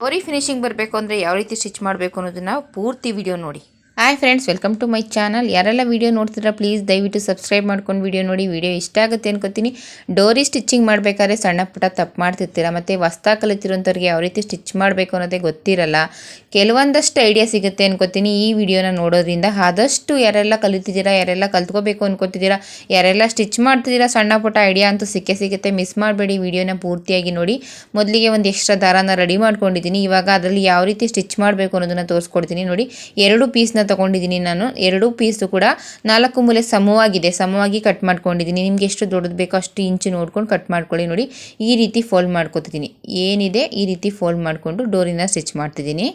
ಡೋರಿ finishing ಬರಬೇಕು ಅಂದರೆ ಯಾವ ರೀತಿ ಸ್ಟಿಚ್ ಮಾಡಬೇಕು ಅನ್ನೋದನ್ನ ಪೂರ್ತಿ ವಿಡಿಯೋ ನೋಡಿ. Hi friends welcome to my channel ಯಾರೆಲ್ಲ ವೀಡಿಯೋ ನೋಡ್ತಿದ್ರೆ ಪ್ಲೀಸ್ ದಯವಿಟ್ಟು ಸಬ್ಸ್ಕ್ರೈಬ್ ಮಾಡ್ಕೊಂಡು ವಿಡಿಯೋ ನೋಡಿ. ವಿಡಿಯೋ ಇಷ್ಟ ಆಗುತ್ತೆ ಅನ್ಕೋತೀನಿ. ಡೋರಿ ಸ್ಟಿಚಿಂಗ್ ಮಾಡಬೇಕಾದ್ರೆ ಸಣ್ಣ ಪುಟ್ಟ ತಪ್ಪು ಮಾಡ್ತಿರ್ತೀರ? ಮತ್ತು ಹೊಸ್ತಾ ಕಲಿತಿರೋಂಥವ್ರಿಗೆ ಯಾವ ರೀತಿ ಸ್ಟಿಚ್ ಮಾಡಬೇಕು ಅನ್ನೋದೇ ಗೊತ್ತಿರಲ್ಲ. ಕೆಲವೊಂದಷ್ಟು ಐಡಿಯಾ ಸಿಗುತ್ತೆ ಅನ್ಕೋತೀನಿ ಈ ವಿಡಿಯೋನ ನೋಡೋದ್ರಿಂದ. ಆದಷ್ಟು ಯಾರೆಲ್ಲ ಕಲಿತಿದ್ದೀರಾ, ಯಾರೆಲ್ಲ ಕಲ್ತ್ಕೋಬೇಕು ಅನ್ಕೋತಿದ್ದೀರಾ, ಯಾರೆಲ್ಲ ಸ್ಟಿಚ್ ಮಾಡ್ತಿದ್ದೀರಾ, ಸಣ್ಣ ಪುಟ್ಟ ಐಡಿಯಾ ಅಂತೂ ಸಿಕ್ಕೇ ಸಿಗುತ್ತೆ. ಮಿಸ್ ಮಾಡಬೇಡಿ ವಿಡಿಯೋನ ಪೂರ್ತಿಯಾಗಿ ನೋಡಿ. ಮೊದಲಿಗೆ ಒಂದು ಎಕ್ಸ್ಟ್ರಾ ದಾರಾನ ರೆಡಿ ಮಾಡ್ಕೊಂಡಿದ್ದೀನಿ. ಇವಾಗ ಅದರಲ್ಲಿ ಯಾವ ರೀತಿ ಸ್ಟಿಚ್ ಮಾಡಬೇಕು ಅನ್ನೋದನ್ನ ತೋರಿಸ್ಕೊಡ್ತೀನಿ ನೋಡಿ. ಎರಡು ಪೀಸ್ನ ತೊಗೊಂಡಿದ್ದೀನಿ ನಾನು. ಎರಡು ಪೀಸು ಕೂಡ ನಾಲ್ಕು ಮೂಲೆ ಸಮವಾಗಿದೆ. ಸಮವಾಗಿ ಕಟ್ ಮಾಡ್ಕೊಂಡಿದ್ದೀನಿ. ನಿಮ್ಗೆ ಎಷ್ಟು ದೊಡ್ಡದು ಬೇಕೋ ಅಷ್ಟು ಇಂಚು ನೋಡ್ಕೊಂಡು ಕಟ್ ಮಾಡ್ಕೊಳ್ಳಿ ನೋಡಿ. ಈ ರೀತಿ ಫೋಲ್ಡ್ ಮಾಡ್ಕೊತಿದ್ದೀನಿ. ಏನಿದೆ ಈ ರೀತಿ ಫೋಲ್ಡ್ ಮಾಡಿಕೊಂಡು ಡೋರಿನ ಸ್ಟಿಚ್ ಮಾಡ್ತಿದ್ದೀನಿ.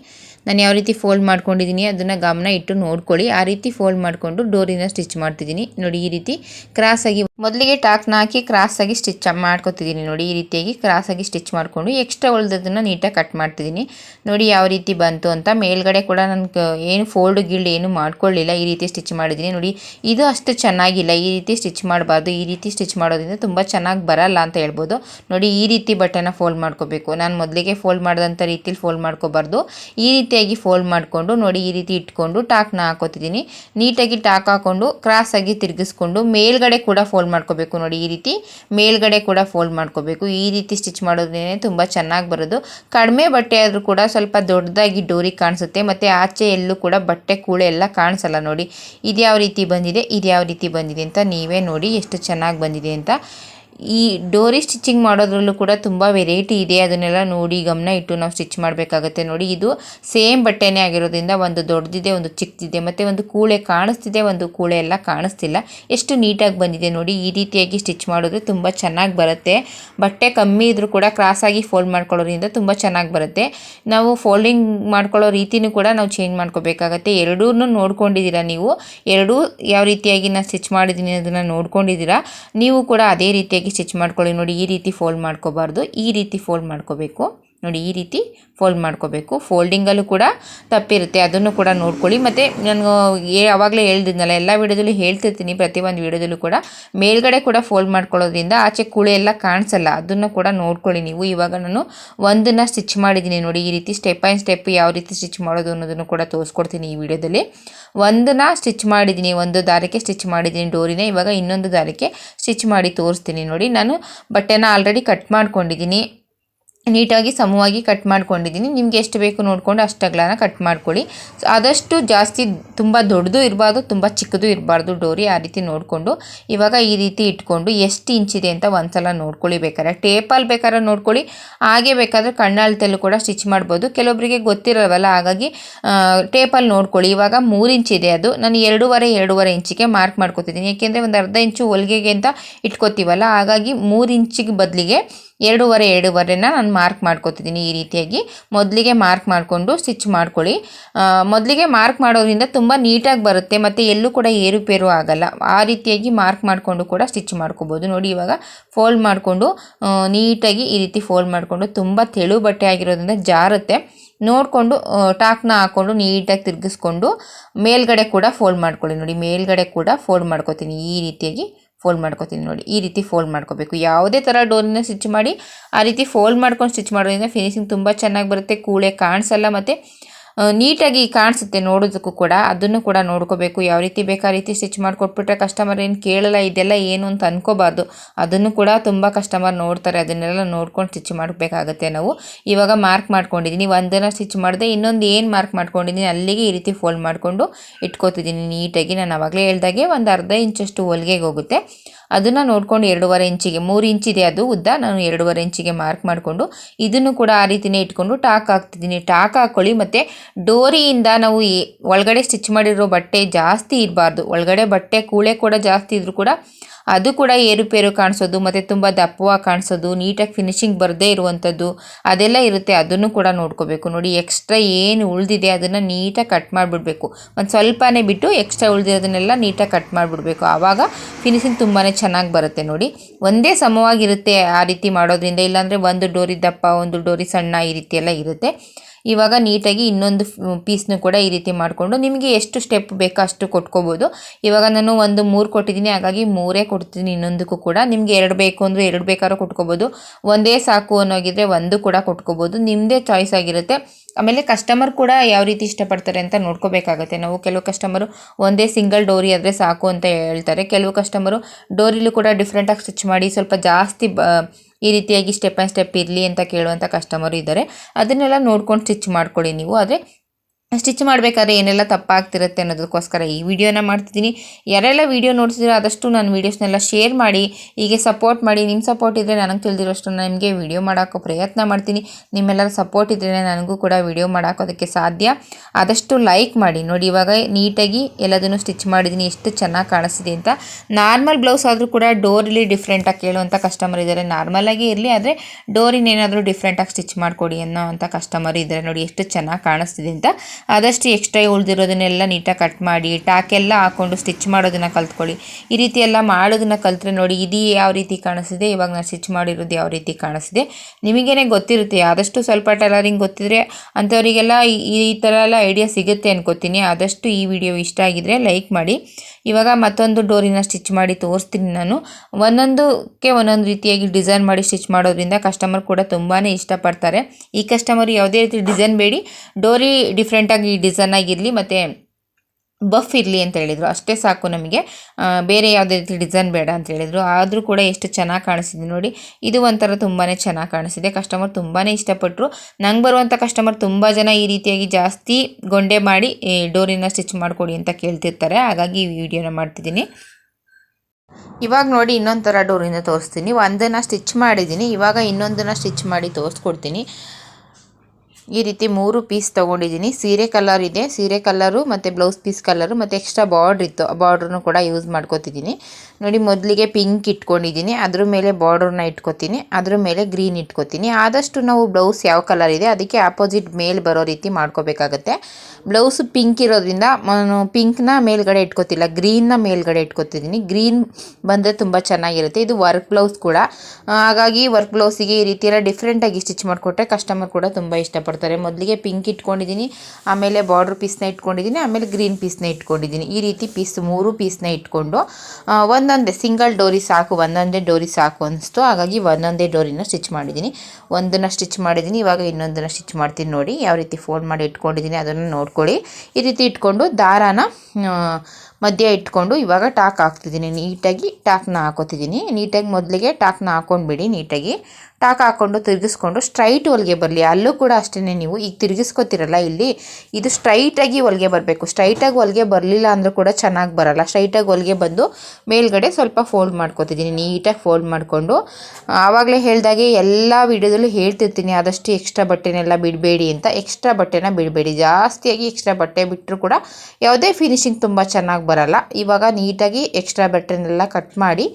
ನಾನು ಯಾವ ರೀತಿ ಫೋಲ್ಡ್ ಮಾಡ್ಕೊಂಡಿದ್ದೀನಿ ಅದನ್ನು ಗಮನ ಇಟ್ಟು ನೋಡ್ಕೊಳ್ಳಿ. ಆ ರೀತಿ ಫೋಲ್ಡ್ ಮಾಡಿಕೊಂಡು ಡೋರಿನ ಸ್ಟಿಚ್ ಮಾಡ್ತಿದ್ದೀನಿ. ನೋಡಿ ಈ ರೀತಿ ಕ್ರಾಸಾಗಿ ಮೊದಲಿಗೆ ಟಾಕ್ನ ಹಾಕಿ ಕ್ರಾಸಾಗಿ ಸ್ಟಿಚ್ ಮಾಡ್ಕೊತಿದ್ದೀನಿ. ನೋಡಿ ಈ ರೀತಿಯಾಗಿ ಕ್ರಾಸಾಗಿ ಸ್ಟಿಚ್ ಮಾಡಿಕೊಂಡು ಎಕ್ಸ್ಟ್ರಾ ಉಳ್ದದನ್ನು ನೀಟಾಗಿ ಕಟ್ ಮಾಡ್ತಿದ್ದೀನಿ. ನೋಡಿ ಯಾವ ರೀತಿ ಬಂತು ಅಂತ ಮೇಲ್ಗಡೆ ಕೂಡ ನಾನು ಏನು ಫೋಲ್ಡ್ ಗಿಲ್ಡ್ ಏನು ಮಾಡ್ಕೊಳ್ಳಿಲ್ಲ. ಈ ರೀತಿ ಸ್ಟಿಚ್ ಮಾಡಿದ್ದೀನಿ. ನೋಡಿ, ಇದು ಅಷ್ಟು ಚೆನ್ನಾಗಿಲ್ಲ. ಈ ರೀತಿ ಸ್ಟಿಚ್ ಮಾಡಬಾರ್ದು. ಈ ರೀತಿ ಸ್ಟಿಚ್ ಮಾಡೋದ್ರಿಂದ ತುಂಬ ಚೆನ್ನಾಗಿ ಬರಲ್ಲ ಅಂತ ಹೇಳ್ಬೋದು. ನೋಡಿ, ಈ ರೀತಿ ಬಟ್ಟೆನ ಫೋಲ್ಡ್ ಮಾಡ್ಕೋಬೇಕು. ನಾನು ಮೊದಲಿಗೆ ಫೋಲ್ಡ್ ಮಾಡಿದಂಥ ರೀತಿಲಿ ಫೋಲ್ಡ್ ಮಾಡ್ಕೋಬಾರ್ದು. ಈ ರೀತಿಯಾಗಿ ಫೋಲ್ಡ್ ಮಾಡಿಕೊಂಡು, ನೋಡಿ, ಈ ರೀತಿ ಇಟ್ಕೊಂಡು ಟಾಕ್ನ ಹಾಕೋತಿದ್ದೀನಿ. ನೀಟಾಗಿ ಟಾಕ್ ಹಾಕೊಂಡು ಕ್ರಾಸಾಗಿ ತಿರುಗಿಸ್ಕೊಂಡು, ಮೇಲ್ಗಡೆ ಕೂಡ ಫೋಲ್ಡ್ ಮಾಡ್ಕೋಬೇಕು. ನೋಡಿ, ಈ ರೀತಿ ಮೇಲ್ಗಡೆ ಕೂಡ ಫೋಲ್ಡ್ ಮಾಡ್ಕೋಬೇಕು. ಈ ರೀತಿ ಸ್ಟಿಚ್ ಮಾಡೋದ್ರೇ ತುಂಬ ಚೆನ್ನಾಗಿ ಬರೋದು. ಕಡಿಮೆ ಬಟ್ಟೆ ಆದರೂ ಕೂಡ ಸ್ವಲ್ಪ ದೊಡ್ಡದಾಗಿ ಡೋರಿ ಕಾಣಿಸುತ್ತೆ. ಮತ್ತು ಆಚೆ ಎಲ್ಲೂ ಕೂಡ ಬಟ್ಟೆ ಕೂಳೆ ಎಲ್ಲ ಕಾಣಿಸಲ್ಲ ನೋಡಿ. ಇದು ಯಾವ ರೀತಿ ಬಂದಿದೆ ಇದು ಯಾವ ರೀತಿ ಬಂದಿದೆ ಅಂತ ನೀವೇ ನೋಡಿ ಎಷ್ಟು ಚೆನ್ನಾಗಿ ಬಂದಿದೆ ಅಂತ. ಈ ಡೋರಿ ಸ್ಟಿಚಿಂಗ್ ಮಾಡೋದ್ರಲ್ಲೂ ಕೂಡ ತುಂಬ ವೆರೈಟಿ ಇದೆ. ಅದನ್ನೆಲ್ಲ ನೋಡಿ ಗಮನ ಇಟ್ಟು ನಾವು ಸ್ಟಿಚ್ ಮಾಡಬೇಕಾಗತ್ತೆ ನೋಡಿ. ಇದು ಸೇಮ್ ಬಟ್ಟೆನೇ ಆಗಿರೋದ್ರಿಂದ ಒಂದು ದೊಡ್ಡದಿದೆ, ಒಂದು ಚಿಕ್ಕದಿದೆ, ಮತ್ತು ಒಂದು ಕೂಳೆ ಕಾಣಿಸ್ತಿದೆ, ಒಂದು ಕೂಳೆ ಎಲ್ಲ ಕಾಣಿಸ್ತಿಲ್ಲ. ಎಷ್ಟು ನೀಟಾಗಿ ಬಂದಿದೆ ನೋಡಿ. ಈ ರೀತಿಯಾಗಿ ಸ್ಟಿಚ್ ಮಾಡಿದ್ರೆ ತುಂಬ ಚೆನ್ನಾಗಿ ಬರುತ್ತೆ. ಬಟ್ಟೆ ಕಮ್ಮಿ ಇದ್ದರೂ ಕೂಡ ಕ್ರಾಸಾಗಿ ಫೋಲ್ಡ್ ಮಾಡ್ಕೊಳ್ಳೋದ್ರಿಂದ ತುಂಬ ಚೆನ್ನಾಗಿ ಬರುತ್ತೆ. ನಾವು ಫೋಲ್ಡಿಂಗ್ ಮಾಡ್ಕೊಳ್ಳೋ ರೀತಿನೂ ಕೂಡ ನಾವು ಚೇಂಜ್ ಮಾಡ್ಕೋಬೇಕಾಗತ್ತೆ. ಎರಡೂ ನೋಡ್ಕೊಂಡಿದ್ದೀರಾ ನೀವು? ಎರಡೂ ಯಾವ ರೀತಿಯಾಗಿ ನಾನು ಸ್ಟಿಚ್ ಮಾಡಿದ್ದೀನಿ ಅದನ್ನು ನೋಡ್ಕೊಂಡಿದ್ದೀರಾ? ನೀವು ಕೂಡ ಅದೇ ರೀತಿಯಾಗಿ ಸ್ಟಿಚ್ ಮಾಡ್ಕೊಳ್ಳಿ ನೋಡಿ ಈ ರೀತಿ ಫೋಲ್ಡ್ ಮಾಡ್ಕೋಬಾರ್ದು ಈ ರೀತಿ ಫೋಲ್ಡ್ ಮಾಡ್ಕೋಬೇಕು. ನೋಡಿ, ಈ ರೀತಿ ಫೋಲ್ಡ್ ಮಾಡ್ಕೋಬೇಕು. ಫೋಲ್ಡಿಂಗಲ್ಲೂ ಕೂಡ ತಪ್ಪಿರುತ್ತೆ. ಅದನ್ನು ಕೂಡ ನೋಡ್ಕೊಳ್ಳಿ. ಮತ್ತು ನಾನು ಏ ಆವಾಗಲೇ ಹೇಳ್ದಿದ್ನಲ್ಲ, ಎಲ್ಲ ವೀಡಿಯೋದಲ್ಲೂ ಹೇಳ್ತಿರ್ತೀನಿ. ಪ್ರತಿಯೊಂದು ವೀಡಿಯೋದಲ್ಲೂ ಕೂಡ ಮೇಲ್ಗಡೆ ಕೂಡ ಫೋಲ್ಡ್ ಮಾಡ್ಕೊಳ್ಳೋದ್ರಿಂದ ಆಚೆ ಕುಳೆ ಎಲ್ಲ ಕಾಣಿಸಲ್ಲ. ಅದನ್ನು ಕೂಡ ನೋಡ್ಕೊಳ್ಳಿ ನೀವು. ಇವಾಗ ನಾನು ಒಂದನ್ನು ಸ್ಟಿಚ್ ಮಾಡಿದ್ದೀನಿ. ನೋಡಿ, ಈ ರೀತಿ ಸ್ಟೆಪ್ ಬೈ ಸ್ಟೆಪ್ ಯಾವ ರೀತಿ ಸ್ಟಿಚ್ ಮಾಡೋದು ಅನ್ನೋದನ್ನು ಕೂಡ ತೋರಿಸ್ಕೊಡ್ತೀನಿ ಈ ವಿಡಿಯೋದಲ್ಲಿ. ಒಂದನ್ನು ಸ್ಟಿಚ್ ಮಾಡಿದ್ದೀನಿ. ಒಂದು ದಾರಕ್ಕೆ ಸ್ಟಿಚ್ ಮಾಡಿದ್ದೀನಿ ಡೋರಿನ. ಇವಾಗ ಇನ್ನೊಂದು ದಾರಕ್ಕೆ ಸ್ಟಿಚ್ ಮಾಡಿ ತೋರಿಸ್ತೀನಿ. ನೋಡಿ, ನಾನು ಬಟ್ಟೆನ ಆಲ್ರೆಡಿ ಕಟ್ ಮಾಡ್ಕೊಂಡಿದ್ದೀನಿ. ನೀಟಾಗಿ ಸಮವಾಗಿ ಕಟ್ ಮಾಡ್ಕೊಂಡಿದ್ದೀನಿ. ನಿಮಗೆ ಎಷ್ಟು ಬೇಕು ನೋಡಿಕೊಂಡು ಅಷ್ಟಗಳನ್ನ ಕಟ್ ಮಾಡ್ಕೊಳ್ಳಿ. ಸೊ ಆದಷ್ಟು ಜಾಸ್ತಿ ತುಂಬ ದೊಡ್ಡದು ಇರಬಾರ್ದು, ತುಂಬ ಚಿಕ್ಕದು ಇರಬಾರ್ದು ಡೋರಿ ಆ ರೀತಿ ನೋಡಿಕೊಂಡು. ಇವಾಗ ಈ ರೀತಿ ಇಟ್ಕೊಂಡು ಎಷ್ಟು ಇಂಚಿದೆ ಅಂತ ಒಂದ್ಸಲ ನೋಡ್ಕೊಳ್ಳಿ ಬೇಕಾದ್ರೆ. ಟೇಪಲ್ಲಿ ಬೇಕಾದ್ರೆ ನೋಡ್ಕೊಳ್ಳಿ. ಹಾಗೆ ಬೇಕಾದರೆ ಕಣ್ಣಾಳ್ತಲ್ಲೂ ಕೂಡ ಸ್ಟಿಚ್ ಮಾಡ್ಬೋದು. ಕೆಲವೊಬ್ಬರಿಗೆ ಗೊತ್ತಿರಲ್ವಲ್ಲ, ಹಾಗಾಗಿ ಟೇಪಲ್ಲಿ ನೋಡ್ಕೊಳ್ಳಿ. ಇವಾಗ ಮೂರು ಇಂಚಿದೆ ಅದು. ನಾನು ಎರಡೂವರೆ ಎರಡೂವರೆ ಇಂಚಿಗೆ ಮಾರ್ಕ್ ಮಾಡ್ಕೊತಿದ್ದೀನಿ. ಯಾಕೆಂದರೆ ಒಂದು ಅರ್ಧ ಇಂಚು ಹೊಲಿಗೆಗೆ ಅಂತ ಇಟ್ಕೋತೀವಲ್ಲ, ಹಾಗಾಗಿ ಮೂರು ಇಂಚಿಗೆ ಬದಲಿಗೆ ಎರಡೂವರೆ, ಎರಡೂವರೆನ ನಾನು ಮಾರ್ಕ್ ಮಾಡ್ಕೊತಿದ್ದೀನಿ ಈ ರೀತಿಯಾಗಿ. ಮೊದಲಿಗೆ ಮಾರ್ಕ್ ಮಾಡಿಕೊಂಡು ಸ್ಟಿಚ್ ಮಾಡ್ಕೊಳ್ಳಿ. ಮೊದಲಿಗೆ ಮಾರ್ಕ್ ಮಾಡೋದ್ರಿಂದ ತುಂಬ ನೀಟಾಗಿ ಬರುತ್ತೆ, ಮತ್ತು ಎಲ್ಲೂ ಕೂಡ ಏರುಪೇರು ಆಗಲ್ಲ. ಆ ರೀತಿಯಾಗಿ ಮಾರ್ಕ್ ಮಾಡಿಕೊಂಡು ಕೂಡ ಸ್ಟಿಚ್ ಮಾಡ್ಕೋಬೋದು. ನೋಡಿ ಇವಾಗ ಫೋಲ್ಡ್ ಮಾಡಿಕೊಂಡು ನೀಟಾಗಿ ಈ ರೀತಿ ಫೋಲ್ಡ್ ಮಾಡಿಕೊಂಡು ತುಂಬ ತೆಳು ಬಟ್ಟೆ ಆಗಿರೋದ್ರಿಂದ ಜಾರುತ್ತೆ. ನೋಡಿಕೊಂಡು ಟಾಕ್ನ ಹಾಕ್ಕೊಂಡು ನೀಟಾಗಿ ತಿರುಗಿಸ್ಕೊಂಡು ಮೇಲ್ಗಡೆ ಕೂಡ ಫೋಲ್ಡ್ ಮಾಡ್ಕೊಳ್ಳಿ. ನೋಡಿ ಮೇಲ್ಗಡೆ ಕೂಡ ಫೋಲ್ಡ್ ಮಾಡ್ಕೊತೀನಿ ಈ ರೀತಿಯಾಗಿ. ಫೋಲ್ಡ್ ಮಾಡ್ಕೊತೀನಿ ನೋಡಿ. ಈ ರೀತಿ ಫೋಲ್ಡ್ ಮಾಡ್ಕೋಬೇಕು. ಯಾವುದೇ ಥರ ಡೋರಿನ ಸ್ಟಿಚ್ ಮಾಡಿ, ಆ ರೀತಿ ಫೋಲ್ಡ್ ಮಾಡ್ಕೊಂಡು ಸ್ಟಿಚ್ ಮಾಡೋದ್ರಿಂದ ಫಿನಿಶಿಂಗ್ ತುಂಬ ಚೆನ್ನಾಗಿ ಬರುತ್ತೆ. ಕೂಳೆ ಕಾಣಿಸಲ್ಲ ಮತ್ತು ನೀಟಾಗಿ ಕಾಣಿಸುತ್ತೆ ನೋಡೋದಕ್ಕೂ ಕೂಡ. ಅದನ್ನು ಕೂಡ ನೋಡ್ಕೋಬೇಕು. ಯಾವ ರೀತಿ ಬೇಕಾ ರೀತಿ ಸ್ಟಿಚ್ ಮಾಡಿಕೊಟ್ಬಿಟ್ರೆ ಕಸ್ಟಮರ್ ಏನು ಕೇಳಲ್ಲ, ಇದೆಲ್ಲ ಏನು ಅಂತ ಅನ್ಕೋಬಾರ್ದು. ಅದನ್ನು ಕೂಡ ತುಂಬ ಕಸ್ಟಮರ್ ನೋಡ್ತಾರೆ. ಅದನ್ನೆಲ್ಲ ನೋಡ್ಕೊಂಡು ಸ್ಟಿಚ್ ಮಾಡಬೇಕಾಗತ್ತೆ ನಾವು. ಇವಾಗ ಮಾರ್ಕ್ ಮಾಡ್ಕೊಂಡಿದ್ದೀನಿ. ಒಂದನ್ನು ಸ್ಟಿಚ್ ಮಾಡಿದೆ, ಇನ್ನೊಂದು ಏನು ಮಾರ್ಕ್ ಮಾಡ್ಕೊಂಡಿದ್ದೀನಿ, ಅಲ್ಲಿಗೆ ಈ ರೀತಿ ಫೋಲ್ಡ್ ಮಾಡಿಕೊಂಡು ಇಟ್ಕೋತಿದ್ದೀನಿ ನೀಟಾಗಿ. ನಾನು ಆವಾಗಲೇ ಹೇಳ್ದಾಗೆ ಒಂದು ಅರ್ಧ ಇಂಚಷ್ಟು ಹೊಲಿಗೆಗೆ ಹೋಗುತ್ತೆ. ಅದನ್ನು ನೋಡ್ಕೊಂಡು ಎರಡೂವರೆ ಇಂಚಿಗೆ, ಮೂರು ಇಂಚಿದೆ ಅದು ಉದ್ದ, ನಾನು ಎರಡೂವರೆ ಇಂಚಿಗೆ ಮಾರ್ಕ್ ಮಾಡಿಕೊಂಡು ಇದನ್ನು ಕೂಡ ಆ ರೀತಿನೇ ಇಟ್ಕೊಂಡು ಟಾಕ್ ಹಾಕ್ತಿದ್ದೀನಿ. ಟಾಕ್ ಹಾಕ್ಕೊಳ್ಳಿ ಮತ್ತು ಡೋರಿಯಿಂದ ನಾವು ಒಳಗಡೆ ಸ್ಟಿಚ್ ಮಾಡಿರೋ ಬಟ್ಟೆ ಜಾಸ್ತಿ ಇರಬಾರ್ದು. ಒಳಗಡೆ ಬಟ್ಟೆ ಕೂಳೆ ಕೂಡ ಜಾಸ್ತಿ ಇದ್ರೂ ಕೂಡ ಅದು ಕೂಡ ಏರುಪೇರು ಕಾಣಿಸೋದು, ಮತ್ತು ತುಂಬ ದಪ್ಪವಾಗಿ ಕಾಣಿಸೋದು, ನೀಟಾಗಿ ಫಿನಿಶಿಂಗ್ ಬರದೇ ಇರುವಂಥದ್ದು, ಅದೆಲ್ಲ ಇರುತ್ತೆ. ಅದನ್ನು ಕೂಡ ನೋಡ್ಕೋಬೇಕು. ನೋಡಿ ಎಕ್ಸ್ಟ್ರಾ ಏನು ಉಳಿದಿದೆ ಅದನ್ನು ನೀಟಾಗಿ ಕಟ್ ಮಾಡಿಬಿಡ್ಬೇಕು. ಒಂದು ಸ್ವಲ್ಪನೇ ಬಿಟ್ಟು ಎಕ್ಸ್ಟ್ರಾ ಉಳಿದಿರೋದನ್ನೆಲ್ಲ ನೀಟಾಗಿ ಕಟ್ ಮಾಡಿಬಿಡ್ಬೇಕು. ಆವಾಗ ಫಿನಿಶಿಂಗ್ ತುಂಬಾ ಚೆನ್ನಾಗಿ ಬರುತ್ತೆ. ನೋಡಿ, ಒಂದೇ ಸಮವಾಗಿರುತ್ತೆ ಆ ರೀತಿ ಮಾಡೋದ್ರಿಂದ. ಇಲ್ಲಾಂದರೆ ಒಂದು ಡೋರಿ ದಪ್ಪ, ಒಂದು ಡೋರಿ ಸಣ್ಣ ಈ ರೀತಿ ಎಲ್ಲ ಇರುತ್ತೆ. ಇವಾಗ ನೀಟಾಗಿ ಇನ್ನೊಂದು ಪೀಸ್ನು ಕೂಡ ಈ ರೀತಿ ಮಾಡಿಕೊಂಡು ನಿಮಗೆ ಎಷ್ಟು ಸ್ಟೆಪ್ ಬೇಕೋ ಅಷ್ಟು ಕೊಟ್ಕೋಬೋದು. ಇವಾಗ ನಾನು ಒಂದು ಮೂರು ಕೊಟ್ಟಿದ್ದೀನಿ, ಹಾಗಾಗಿ ಮೂರೇ ಕೊಡ್ತೀನಿ ಇನ್ನೊಂದಕ್ಕೂ ಕೂಡ. ನಿಮಗೆ ಎರಡು ಬೇಕು ಅಂದರೆ ಎರಡು ಬೇಕಾದ್ರೂ ಕೊಟ್ಕೋಬೋದು. ಒಂದೇ ಸಾಕು ಅನ್ನೋಗಿದ್ರೆ ಒಂದು ಕೂಡ ಕೊಟ್ಕೋಬೋದು. ನಿಮ್ಮದೇ ಚಾಯ್ಸ್ ಆಗಿರುತ್ತೆ. ಆಮೇಲೆ ಕಸ್ಟಮರ್ ಕೂಡ ಯಾವ ರೀತಿ ಇಷ್ಟಪಡ್ತಾರೆ ಅಂತ ನೋಡ್ಕೋಬೇಕಾಗತ್ತೆ. ನಾವು ಕೆಲವು ಕಸ್ಟಮರು ಒಂದೇ ಸಿಂಗಲ್ ಡೋರಿ ಆದರೆ ಸಾಕು ಅಂತ ಹೇಳ್ತಾರೆ. ಕೆಲವು ಕಸ್ಟಮರು ಡೋರಿಲೂ ಕೂಡ ಡಿಫ್ರೆಂಟಾಗಿ ಸ್ಟಿಚ್ ಮಾಡಿ ಸ್ವಲ್ಪ ಜಾಸ್ತಿ ಈ ರೀತಿಯಾಗಿ ಸ್ಟೆಪ್ ಬೈ ಸ್ಟೆಪ್ ಇರಲಿ ಅಂತ ಕೇಳುವಂಥ ಕಸ್ಟಮರು ಇದ್ದಾರೆ. ಅದನ್ನೆಲ್ಲ ನೋಡ್ಕೊಂಡು ಸ್ಟಿಚ್ ಮಾಡ್ಕೊಳ್ಳಿ ನೀವು. ಆದರೆ ಸ್ಟಿಚ್ ಮಾಡಬೇಕಾದ್ರೆ ಏನೆಲ್ಲ ತಪ್ಪಾಗ್ತಿರುತ್ತೆ ಅನ್ನೋದಕ್ಕೋಸ್ಕರ ಈ ವಿಡಿಯೋನ ಮಾಡ್ತಿದ್ದೀನಿ. ಯಾರೆಲ್ಲ ವಿಡಿಯೋ ನೋಡ್ತಿದ್ದೀರೋ ಆದಷ್ಟು ನಾನು ವೀಡಿಯೋಸ್ನೆಲ್ಲ ಶೇರ್ ಮಾಡಿ, ಹೀಗೆ ಸಪೋರ್ಟ್ ಮಾಡಿ. ನಿಮ್ಮ ಸಪೋರ್ಟ್ ಇದ್ದರೆ ನನಗೆ ತಿಳಿದಿರೋಷ್ಟು ನಿಮಗೆ ವಿಡಿಯೋ ಮಾಡೋಕ್ಕೋ ಪ್ರಯತ್ನ ಮಾಡ್ತೀನಿ. ನಿಮ್ಮೆಲ್ಲರ ಸಪೋರ್ಟ್ ಇದ್ದರೆ ನನಗೂ ಕೂಡ ವಿಡಿಯೋ ಮಾಡೋಕ್ಕೋದಕ್ಕೆ ಸಾಧ್ಯ. ಆದಷ್ಟು ಲೈಕ್ ಮಾಡಿ. ನೋಡಿ, ಇವಾಗ ನೀಟಾಗಿ ಎಲ್ಲದನ್ನು ಸ್ಟಿಚ್ ಮಾಡಿದ್ದೀನಿ. ಎಷ್ಟು ಚೆನ್ನಾಗಿ ಕಾಣಿಸ್ತಿದೆ ಅಂತ. ನಾರ್ಮಲ್ ಬ್ಲೌಸ್ ಆದರೂ ಕೂಡ ಡೋರಲ್ಲಿ ಡಿಫ್ರೆಂಟಾಗಿ ಕೇಳುವಂಥ ಕಸ್ಟಮರ್ ಇದ್ದಾರೆ. ನಾರ್ಮಲಾಗಿ ಇರಲಿ, ಆದರೆ ಡೋರಿನೇನಾದರೂ ಡಿಫ್ರೆಂಟಾಗಿ ಸ್ಟಿಚ್ ಮಾಡಿಕೊಡಿ ಅನ್ನೋ ಅಂಥ ಕಸ್ಟಮರ್ ಇದ್ದಾರೆ. ನೋಡಿ, ಎಷ್ಟು ಚೆನ್ನಾಗಿ ಕಾಣಿಸ್ತಿದೆ ಅಂತ. ಆದಷ್ಟು ಎಕ್ಸ್ಟ್ರಾ ಉಳಿದಿರೋದನ್ನೆಲ್ಲ ನೀಟಾಗಿ ಕಟ್ ಮಾಡಿ ಟಾಕೆಲ್ಲ ಹಾಕ್ಕೊಂಡು ಸ್ಟಿಚ್ ಮಾಡೋದನ್ನು ಕಲ್ತ್ಕೊಳ್ಳಿ. ಈ ರೀತಿ ಎಲ್ಲ ಮಾಡೋದನ್ನು ಕಲ್ತ್ರೆ ನೋಡಿ ಇದು ಯಾವ ರೀತಿ ಕಾಣಿಸ್ತಿದೆ, ಇವಾಗ ನಾನು ಸ್ಟಿಚ್ ಮಾಡಿರೋದು ಯಾವ ರೀತಿ ಕಾಣಿಸಿದೆ ನಿಮಗೇನೆ ಗೊತ್ತಿರುತ್ತೆ, ಆದಷ್ಟು ಸ್ವಲ್ಪ ಟೈಲರಿಂಗ್ ಗೊತ್ತಿದ್ರೆ ಅಂಥವರಿಗೆಲ್ಲ ಈ ಥರ ಎಲ್ಲ ಐಡಿಯಾ ಸಿಗುತ್ತೆ ಅನ್ಕೋತೀನಿ. ಆದಷ್ಟು ಈ ವಿಡಿಯೋ ಇಷ್ಟ ಆಗಿದ್ರೆ ಲೈಕ್ ಮಾಡಿ. ಇವಾಗ ಮತ್ತೊಂದು ಡೋರಿನ ಸ್ಟಿಚ್ ಮಾಡಿ ತೋರಿಸ್ತೀನಿ ನಾನು. ಒಂದೊಂದಕ್ಕೆ ಒಂದೊಂದು ರೀತಿಯಾಗಿ ಡಿಸೈನ್ ಮಾಡಿ ಸ್ಟಿಚ್ ಮಾಡೋದ್ರಿಂದ ಕಸ್ಟಮರ್ ಕೂಡ ತುಂಬಾ ಇಷ್ಟಪಡ್ತಾರೆ. ಈ ಕಸ್ಟಮರ್ ಯಾವುದೇ ರೀತಿ ಡಿಸೈನ್ ಬೇಡಿ, ಡೋರಿ ಡಿಫ್ರೆಂಟಾಗಿ ಡಿಸೈನ್ ಆಗಿರಲಿ ಮತ್ತು ಬಫ್ ಇರಲಿ ಅಂತ ಹೇಳಿದರು. ಅಷ್ಟೇ ಸಾಕು ನಮಗೆ. ಬೇರೆ ಯಾವುದೇ ರೀತಿ ಡಿಸೈನ್ ಬೇಡ ಅಂತ ಹೇಳಿದರು. ಆದರೂ ಕೂಡ ಎಷ್ಟು ಚೆನ್ನಾಗಿ ಕಾಣಿಸಿದೆ ನೋಡಿ. ಇದು ಒಂಥರ ತುಂಬಾ ಚೆನ್ನಾಗಿ ಕಾಣಿಸಿದೆ ಕಸ್ಟಮರ್ ತುಂಬಾ ಇಷ್ಟಪಟ್ಟರು ನಂಗೆ ಬರುವಂಥ ಕಸ್ಟಮರ್ ತುಂಬ ಜನ ಈ ರೀತಿಯಾಗಿ ಜಾಸ್ತಿ ಗೊಂಡೆ ಮಾಡಿ ಡೋರಿನ ಸ್ಟಿಚ್ ಮಾಡಿಕೊಡಿ ಅಂತ ಕೇಳ್ತಿರ್ತಾರೆ. ಹಾಗಾಗಿ ಈ ವಿಡಿಯೋನ ಮಾಡ್ತಿದ್ದೀನಿ. ಇವಾಗ ನೋಡಿ ಇನ್ನೊಂದು ಥರ ಡೋರಿಂದ ತೋರಿಸ್ತೀನಿ. ಒಂದನ್ನು ಸ್ಟಿಚ್ ಮಾಡಿದ್ದೀನಿ. ಇವಾಗ ಇನ್ನೊಂದನ್ನು ಸ್ಟಿಚ್ ಮಾಡಿ ತೋರಿಸ್ಕೊಡ್ತೀನಿ. ಈ ರೀತಿ ಮೂರು ಪೀಸ್ ತೊಗೊಂಡಿದ್ದೀನಿ. ಸೀರೆ ಕಲರ್ ಇದೆ. ಸೀರೆ ಕಲರು ಮತ್ತು ಬ್ಲೌಸ್ ಪೀಸ್ ಕಲರು ಮತ್ತು ಎಕ್ಸ್ಟ್ರಾ ಬಾರ್ಡ್ರ್ ಇತ್ತು. ಆ ಬಾರ್ಡ್ರನ್ನು ಕೂಡ ಯೂಸ್ ಮಾಡ್ಕೋತಿದ್ದೀನಿ. ನೋಡಿ ಮೊದಲಿಗೆ ಪಿಂಕ್ ಇಟ್ಕೊಂಡಿದ್ದೀನಿ. ಅದ್ರ ಮೇಲೆ ಬಾರ್ಡ್ರನ್ನ ಇಟ್ಕೋತೀನಿ. ಅದ್ರ ಮೇಲೆ ಗ್ರೀನ್ ಇಟ್ಕೋತೀನಿ. ಆದಷ್ಟು ನಾವು ಬ್ಲೌಸ್ ಯಾವ ಕಲರ್ ಇದೆ ಅದಕ್ಕೆ ಆಪೋಸಿಟ್ ಮೇಲೆ ಬರೋ ರೀತಿ ಮಾಡ್ಕೋಬೇಕಾಗತ್ತೆ. ಬ್ಲೌಸ್ ಪಿಂಕ್ ಇರೋದ್ರಿಂದ ನಾನು ಪಿಂಕ್ನ ಮೇಲ್ಗಡೆ ಇಟ್ಕೋತಿಲ್ಲ. ಗ್ರೀನ್ನ ಮೇಲ್ಗಡೆ ಇಟ್ಕೋತಿದ್ದೀನಿ. ಗ್ರೀನ್ ಬಂದರೆ ತುಂಬ ಚೆನ್ನಾಗಿರುತ್ತೆ. ಇದು ವರ್ಕ್ ಬ್ಲೌಸ್ ಕೂಡ. ಹಾಗಾಗಿ ವರ್ಕ್ ಬ್ಲೌಸಿಗೆ ಈ ರೀತಿಯೆಲ್ಲ ಡಿಫ್ರೆಂಟಾಗಿ ಸ್ಟಿಚ್ ಮಾಡಿಕೊಟ್ರೆ ಕಸ್ಟಮರ್ ಕೂಡ ತುಂಬ ಇಷ್ಟಪಡ್ತಾರೆ. ಮೊದಲಿಗೆ ಪಿಂಕ್ ಇಟ್ಕೊಂಡಿದ್ದೀನಿ ಆಮೇಲೆ ಬಾರ್ಡ್ರ್ ಪೀಸ್ನ ಇಟ್ಕೊಂಡಿದ್ದೀನಿ ಆಮೇಲೆ ಗ್ರೀನ್ ಪೀಸ್ನ ಇಟ್ಕೊಂಡಿದ್ದೀನಿ ಈ ರೀತಿ ಪೀಸ್ ಮೂರು ಪೀಸ್ನ ಇಟ್ಕೊಂಡು ಒಂದೊಂದೇ ಸಿಂಗಲ್ ಡೋರಿ ಸಾಕು, ಒಂದೊಂದೇ ಡೋರಿ ಸಾಕು ಅನಿಸ್ತು. ಹಾಗಾಗಿ ಒಂದೊಂದೇ ಡೋರಿನ ಸ್ಟಿಚ್ ಮಾಡಿದ್ದೀನಿ ಒಂದನ್ನು ಸ್ಟಿಚ್ ಮಾಡಿದ್ದೀನಿ ಇವಾಗ ಇನ್ನೊಂದನ್ನು ಸ್ಟಿಚ್ ಮಾಡ್ತೀನಿ ನೋಡಿ. ಯಾವ ರೀತಿ ಫೋಲ್ಡ್ ಮಾಡಿ ಇಟ್ಕೊಂಡಿದ್ದೀನಿ ಅದನ್ನು ನೋಡ್ಕೊಳ್ಳಿ. ಈ ರೀತಿ ಇಟ್ಕೊಂಡು ದಾರಾನ ಮಧ್ಯ ಇಟ್ಕೊಂಡು ಇವಾಗ ಟಾಕ್ ಹಾಕ್ತಿದ್ದೀನಿ ನೀಟಾಗಿ ಟಾಕ್ನ ಹಾಕೋತಿದ್ದೀನಿ ನೀಟಾಗಿ ಮೊದಲಿಗೆ ಟಾಕ್ನ ಹಾಕ್ಕೊಂಡ್ಬಿಡಿ ನೀಟಾಗಿ. ಟಾಕ್ ಹಾಕ್ಕೊಂಡು ತಿರುಗಿಸ್ಕೊಂಡು ಸ್ಟ್ರೈಟ್ ಹೊಲಿಗೆ ಬರಲಿ. ಅಲ್ಲೂ ಕೂಡ ಅಷ್ಟೇ ನೀವು ಈಗ ತಿರುಗಿಸ್ಕೊತಿರಲ್ಲ ಇಲ್ಲಿ. ಇದು ಸ್ಟ್ರೈಟಾಗಿ ಹೊಲಿಗೆ ಬರಬೇಕು. ಸ್ಟ್ರೈಟಾಗಿ ಹೊಲಿಗೆ ಬರಲಿಲ್ಲ ಅಂದರೂ ಕೂಡ ಚೆನ್ನಾಗಿ ಬರಲ್ಲ. ಸ್ಟ್ರೈಟಾಗಿ ಹೊಲಿಗೆ ಬಂದು ಮೇಲ್ಗಡೆ ಸ್ವಲ್ಪ ಫೋಲ್ಡ್ ಮಾಡ್ಕೊತಿದ್ದೀನಿ. ನೀಟಾಗಿ ಫೋಲ್ಡ್ ಮಾಡಿಕೊಂಡು. ಆವಾಗಲೇ ಹೇಳಿದಾಗೆ ಎಲ್ಲ ವಿಡಿಯೋದಲ್ಲೂ ಹೇಳ್ತಿರ್ತೀನಿ. ಆದಷ್ಟು ಎಕ್ಸ್ಟ್ರಾ ಬಟ್ಟೆನೆಲ್ಲ ಬಿಡಬೇಡಿ ಅಂತ. ಎಕ್ಸ್ಟ್ರಾ ಬಟ್ಟೆನ ಬಿಡಬೇಡಿ. ಜಾಸ್ತಿಯಾಗಿ ಎಕ್ಸ್ಟ್ರಾ ಬಟ್ಟೆ ಬಿಟ್ಟರು ಕೂಡ ಯಾವುದೇ ಫಿನಿಶಿಂಗ್ ತುಂಬ ಚೆನ್ನಾಗಿ ಬರಲ್ಲ. ಇವಾಗ ನೀಟಾಗಿ ಎಕ್ಸ್ಟ್ರಾ ಬಟ್ಟೆನೆಲ್ಲ ಕಟ್ ಮಾಡಿ,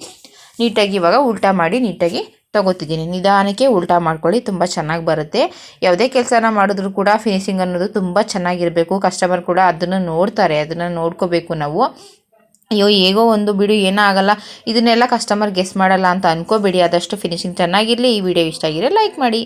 ನೀಟಾಗಿ ಇವಾಗ ಉಲ್ಟಾ ಮಾಡಿ, ನೀಟಾಗಿ ತಗೋತಿದ್ದೀನಿ. ನಿಧಾನಕ್ಕೆ ಉಲ್ಟಾ ಮಾಡ್ಕೊಳ್ಳಿ, ತುಂಬ ಚೆನ್ನಾಗಿ ಬರುತ್ತೆ. ಯಾವುದೇ ಕೆಲಸನ ಮಾಡಿದ್ರು ಕೂಡ ಫಿನಿಶಿಂಗ್ ಅನ್ನೋದು ತುಂಬ ಚೆನ್ನಾಗಿರಬೇಕು. ಕಸ್ಟಮರ್ ಕೂಡ ಅದನ್ನು ನೋಡ್ತಾರೆ, ಅದನ್ನು ನೋಡ್ಕೋಬೇಕು ನಾವು. ಅಯ್ಯೋ, ಹೇಗೋ ಒಂದು ಬಿಡು, ಏನೂ ಆಗಲ್ಲ. ಇದನ್ನೆಲ್ಲ ಕಸ್ಟಮರ್ ಗೆಸ್ ಮಾಡಲ್ಲ ಅಂತ ಅನ್ಕೋಬೇಡಿ. ಆದಷ್ಟು ಫಿನಿಶಿಂಗ್ ಚೆನ್ನಾಗಿರಲಿ. ಈ ವಿಡಿಯೋ ಇಷ್ಟ ಆಗಿರೋ ಲೈಕ್ ಮಾಡಿ.